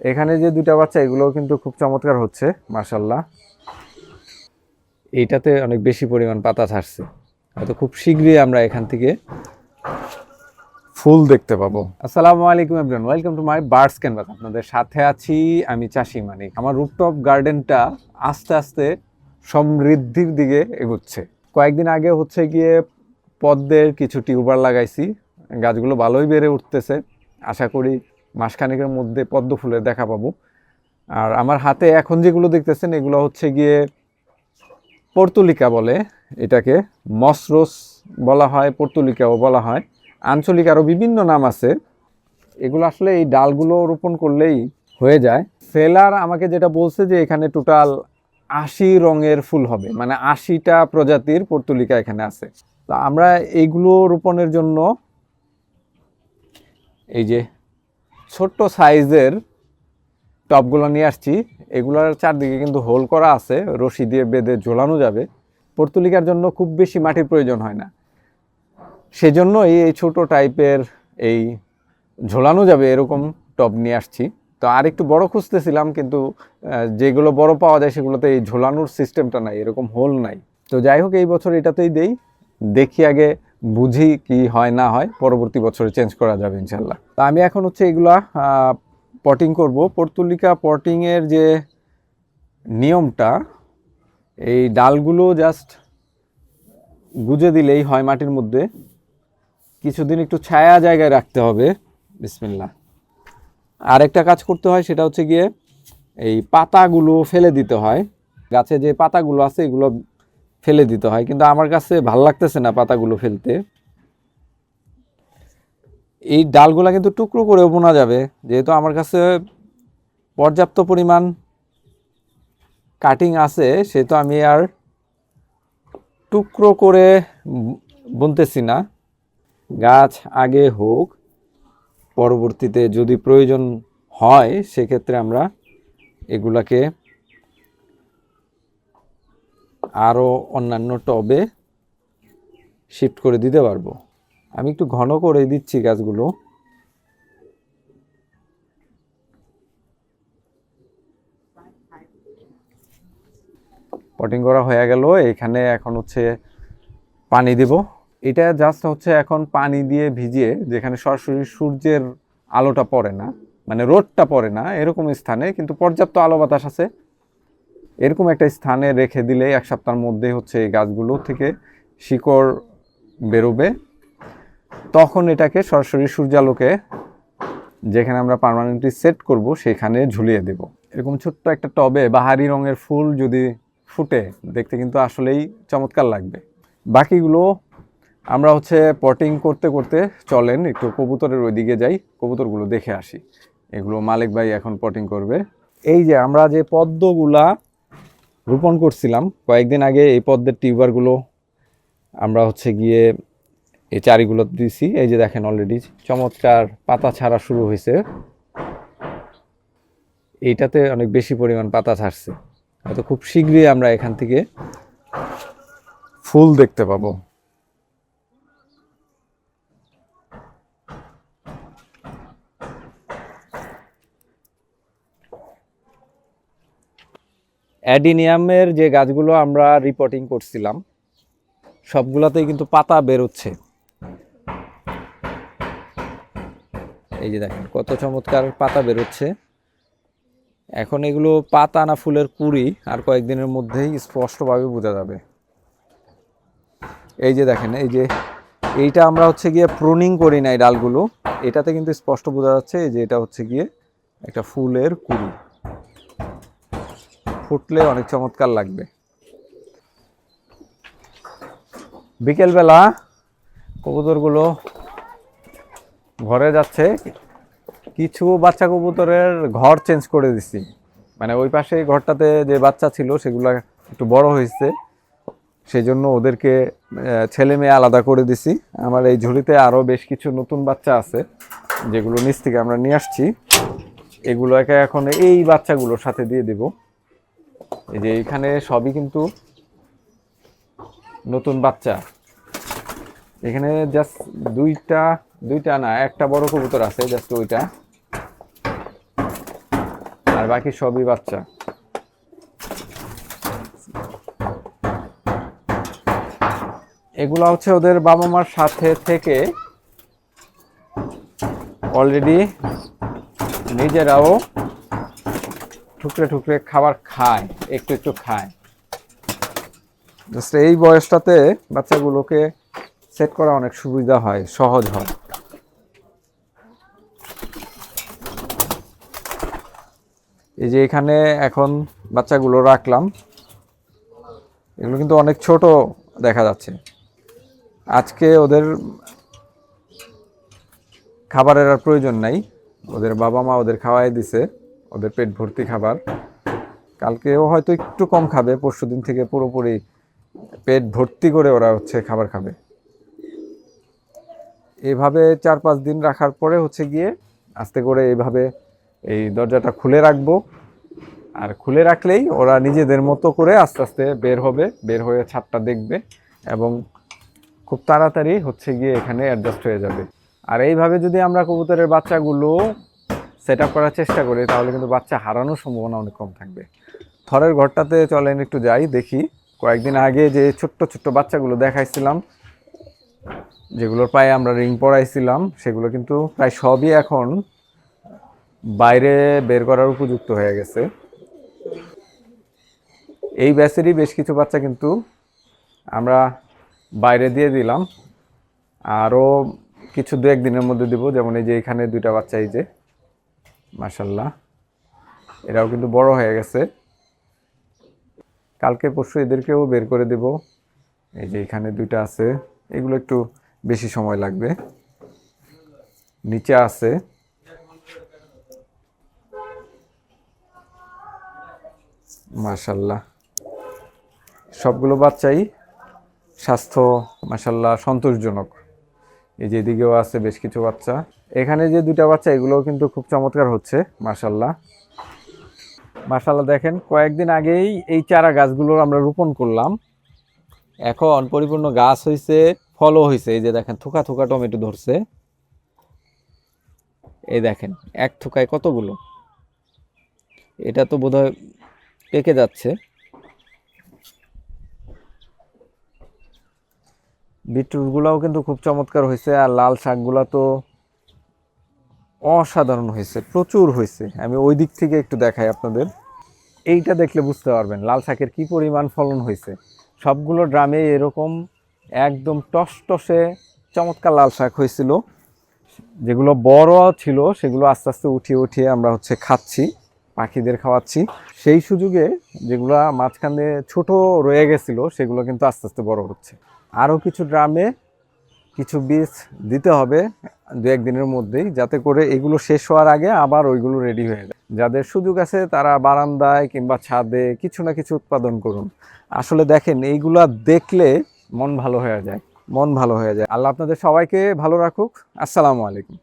এখানে যে দুটা বাচ্চা এগুলো কিন্তু খুব চমৎকার হচ্ছে মার্শাল্লাহ এইটাতে অনেক বেশি পরিমাণ পাতা ছাড়ছে। হয়তো খুব শীঘ্রই আমরা এখান থেকে ফুল দেখতে পাবো। আসসালামু আলাইকুম everyone welcome to my birds canvas আপনাদের সাথে আছি আমি চাষি মানিক। আমার রুপটপ গার্ডেনটা আস্তে আস্তে সমৃদ্ধির দিকে এগোচ্ছে। কয়েকদিন আগে হচ্ছে গিয়ে পদ্মের কিছু টিউবার লাগাইছি। গাছগুলো ভালোই বেড়ে উঠতেছে। আশা করি মাসখানেকের মধ্যে পদ্ম ফুলের দেখা পাবো। আর আমার হাতে এখন যেগুলো দেখতেছেন, এগুলো হচ্ছে গিয়ে পর্তুলিকা বলে এটাকে। মসরোস বলা হয়, পর্তুলিকাও বলা হয়। আঞ্চলিক আরও বিভিন্ন নাম আছে। এগুলো আসলে এই ডালগুলো রোপণ করলেই হয়ে যায়। সেলার আমাকে যেটা বলছে যে এখানে টোটাল আশি রঙের ফুল হবে মানে আশিটা প্রজাতির পর্তুলিকা এখানে আছে। তো আমরা এইগুলো রোপণের জন্য এই যে ছোট্ট সাইজের টবগুলো নিয়ে আসছি। এগুলোর চারদিকে কিন্তু হোল করা আছে, রশি দিয়ে বেঁধে ঝোলানো যাবে। পর্তুলিকার জন্য খুব বেশি মাটির প্রয়োজন হয় না। সেজন্য এই ছোট টাইপের এই ঝোলানো যাবে এরকম টব নিয়ে আসছি। তো আর একটু বড় খুঁজতেছিলাম, কিন্তু যেগুলো বড় পাওয়া যায় সেগুলোতে এই ঝোলানোর সিস্টেমটা নাই, এরকম হোল নাই। তো যাই হোক, এই বছর এটাতেই দেই। দেখি আগে বুঝি কি হয় না হয়, পরবর্তী বছরে চেঞ্জ করা যাবে ইনশাল্লাহ তা আমি এখন হচ্ছে এগুলা পটিং করব। পর্তুলিকা পটিংয়ের যে নিয়মটা, এই ডালগুলো জাস্ট গুজে দিলেই হয় মাটির মধ্যে। কিছুদিন একটু ছায়া জায়গায় রাখতে হবে। বিসমিল্লা। আরেকটা কাজ করতে হয় সেটা হচ্ছে গিয়ে এই পাতাগুলো ফেলে দিতে হয়। গাছে যে পাতাগুলো আছে এগুলো ফেলে দিতে হয়। কিন্তু আমার কাছে ভালো লাগতেছে না পাতাগুলো ফেলতে। এই ডালগুলা কিন্তু টুকরো করেও বোনা যাবে। যেহেতু আমার কাছে পর্যাপ্ত পরিমাণ কাটিং আছে, সেহেতু আমি আর টুকরো করে বুনতেছি না। গাছ আগে হোক, পরবর্তীতে যদি প্রয়োজন হয়, সেক্ষেত্রে আমরা এগুলাকে আরও অন্যান্য টবে শিফট করে দিতে পারব। আমি একটু ঘন করে দিচ্ছি গাছগুলো। পটিং করা হয়ে গেল, এখানে এখন হচ্ছে পানি দেব। এটা জাস্ট হচ্ছে এখন পানি দিয়ে ভিজিয়ে, যেখানে সরাসরি সূর্যের আলোটা পড়ে না মানে রোদটা পড়ে না, এরকম স্থানে, কিন্তু পর্যাপ্ত আলো বাতাস আছে। এরকম একটা স্থানে রেখে দিলে এক সপ্তাহের মধ্যে হচ্ছে এই গাছগুলো থেকে শিকড় বেরোবে। তখন এটাকে সরাসরি সূর্যালোকে যেখানে আমরা পার্মানেন্টলি সেট করব, সেখানে ঝুলিয়ে দেব। এরকম ছোট্ট একটা টবে বাহারি রঙের ফুল যদি ফুটে, দেখতে কিন্তু আসলেই চমৎকার লাগবে। বাকিগুলো আমরা হচ্ছে পটিং করতে করতে চলেন, একটু কবুতরের ওইদিকে যাই, কবুতরগুলো দেখে আসি। এগুলো মালিক ভাই এখন পটিং করবে। এই যে আমরা যে পদ্মগুলা রোপণ করছিলাম, কয়েকদিন আগে এই পদ্মের টিউবারগুলো আমরা হচ্ছে গিয়ে এই চারিগুলো দিছি, এই যে দেখেন অলরেডি চমৎকার পাতা ছাড়া শুরু হয়েছে। এইটাতে অনেক বেশি পরিমাণ পাতা ছাড়ছে। হয়তো খুব শীঘ্রই আমরা এখান থেকে ফুল দেখতে পাবো। অ্যাডিনিয়ামের যে গাছগুলো আমরা রিপোর্টিং করছিলাম, সবগুলাতেই কিন্তু পাতা বেরোচ্ছে। এই যে দেখেন, কত চমৎকার পাতা বেরোচ্ছে। এখন এগুলো পাতা না ফুলের কুড়ি, আর কয়েকদিনের মধ্যেই স্পষ্টভাবে বোঝা যাবে। এই যে দেখেন, এই যে এইটা আমরা হচ্ছে গিয়ে প্রুনিং করি না এই ডালগুলো। এটাতে কিন্তু স্পষ্ট বোঝা যাচ্ছে যে এটা হচ্ছে গিয়ে একটা ফুলের কুড়ি। ফুটলে অনেক চমৎকার লাগবে। বিকেলবেলা কবুতরগুলো ঘরে যাচ্ছে, কিছু বাচ্চা কবুতরের ঘর চেঞ্জ করে দিছি। মানে ওই পাশে ঘরটাতে যে বাচ্চা ছিল, সেগুলো একটু বড় হয়েছে। সেই জন্য ওদেরকে ছেলে মেয়ে আলাদা করে দিছি। আমার এই ঝুড়িতে আরও বেশ কিছু নতুন বাচ্চা আছে, যেগুলো নিচ থেকে আমরা নিয়ে আসছি। এগুলোকে এখন এই বাচ্চাগুলোর সাথে দিয়ে দেব। এই যে এখানে সবই কিন্তু নতুন বাচ্চা। এখানে জাস্ট দুইটা দুইটা না, একটা বড় কবুতর আছে জাস্ট ওইটা। আর বাকি সবই বাচ্চা। এগুলা হচ্ছে ওদের বাবা মার সাথে থেকে অলরেডি নিজেরাও ঠুকরে ঠুকরে খাবার খায়, একটু একটু খায়। জাস্ট এই বয়সটাতে বাচ্চাগুলোকে সেট করা অনেক সুবিধা হয়, সহজ হয়। এই যে এখানে এখন বাচ্চাগুলো রাখলাম, এগুলো কিন্তু অনেক ছোট দেখা যাচ্ছে। আজকে ওদের খাবারের আর প্রয়োজন নাই। ওদের বাবা মা ওদের খাওয়াই দিছে, ওদের পেট ভর্তি খাবার। কালকেও হয়তো একটু কম খাবে, পরশু দিন থেকে পুরোপুরি পেট ভর্তি করে ওরা হচ্ছে খাবার খাবে। এভাবে চার পাঁচ দিন রাখার পরে হচ্ছে গিয়ে আস্তে করে এইভাবে এই দরজাটা খুলে রাখব। আর খুলে রাখলেই ওরা নিজেদের মতো করে আস্তে আস্তে বের হবে, বের হয়ে ছাদটা দেখবে এবং খুব তাড়াতাড়ি হচ্ছে গিয়ে এখানে অ্যাডজাস্ট হয়ে যাবে। আর এইভাবে যদি আমরা কবুতরের বাচ্চাগুলো সেট আপ করার চেষ্টা করি, তাহলে কিন্তু বাচ্চা হারানোর সম্ভাবনা অনেক কম থাকবে। থরের ঘরটাতে চলেন একটু যাই, দেখি। কয়েকদিন আগে যে ছোট্ট ছোট্ট বাচ্চাগুলো দেখাইছিলাম, যেগুলোর পায়ে আমরা রিং পরাইছিলাম, সেগুলো কিন্তু প্রায় সবই এখন বাইরে বের করার উপযুক্ত হয়ে গেছে। এই ব্যাচেরই বেশ কিছু বাচ্চা কিন্তু আমরা বাইরে দিয়ে দিলাম। আরও কিছু দু একদিনের মধ্যে দিব, যেমন এই যে এখানে দুইটা বাচ্চা এই যে মাসাল্লাহ এরাও কিন্তু বড় হয়ে গেছে। কালকে পরশু এদেরকেও বের করে দেব। এই যে এখানে দুইটা আছে। এগুলো একটু বেশি সময় লাগবে। নিচে আছে। মাশাল্লাহ সবগুলো বাচ্চাই স্বাস্থ্য মাশাল্লাহ সন্তোষজনক। এই যে এদিকেও আছে বেশ কিছু বাচ্চা। এখানে যে দুটা বাচ্চা, এগুলোও কিন্তু খুব চমৎকার হচ্ছে মাশাল্লাহ মাশাল্লাহ দেখেন, কয়েকদিন আগেই এই চারা গাছগুলো আমরা রোপণ করলাম। এখন পরিপূর্ণ গাছ হয়েছে ফলও হয়েছে এই যে দেখেন, থোকা থোকা টমেটো ধরছে। এই দেখেন, এক থোকায় কতগুলো? এটা তো বোধহয় পেকে যাচ্ছে। বিটরুটগুলোও কিন্তু খুব চমৎকার হয়েছে, আর লাল শাকগুলো তো অসাধারণ হয়েছে, প্রচুর হয়েছে। আমি ওই দিক থেকে একটু দেখাই আপনাদের। এইটা দেখলে বুঝতে পারবেন লাল শাকের কি পরিমাণ ফলন হয়েছে। সবগুলো ড্রামে এরকম একদম টসটসে চমৎকার লাল শাক হয়েছিল। যেগুলো বড় ছিল সেগুলো আস্তে আস্তে উঠিয়ে উঠিয়ে আমরা হচ্ছে খাচ্ছি, পাখিদের খাওয়াচ্ছি। সেই সুযোগে যেগুলো মাঝখানে ছোট রয়ে গেছিল, সেগুলো কিন্তু আস্তে আস্তে বড় হচ্ছে। আরও কিছু ড্রামে কিছু বীজ দিতে হবে দু একদিনের মধ্যেই, যাতে করে এগুলো শেষ হওয়ার আগে আবার ওইগুলো রেডি হয়ে যায়। যাদের সুযোগ আছে তারা বারান্দায় কিংবা ছাদে কিছু না কিছু উৎপাদন করুন। আসলে দেখেন, এইগুলা দেখলে মন ভালো হয়ে যায়, মন ভালো হয়ে যায়। আল্লাহ আপনাদের সবাইকে ভালো রাখুক। আসসালামু আলাইকুম।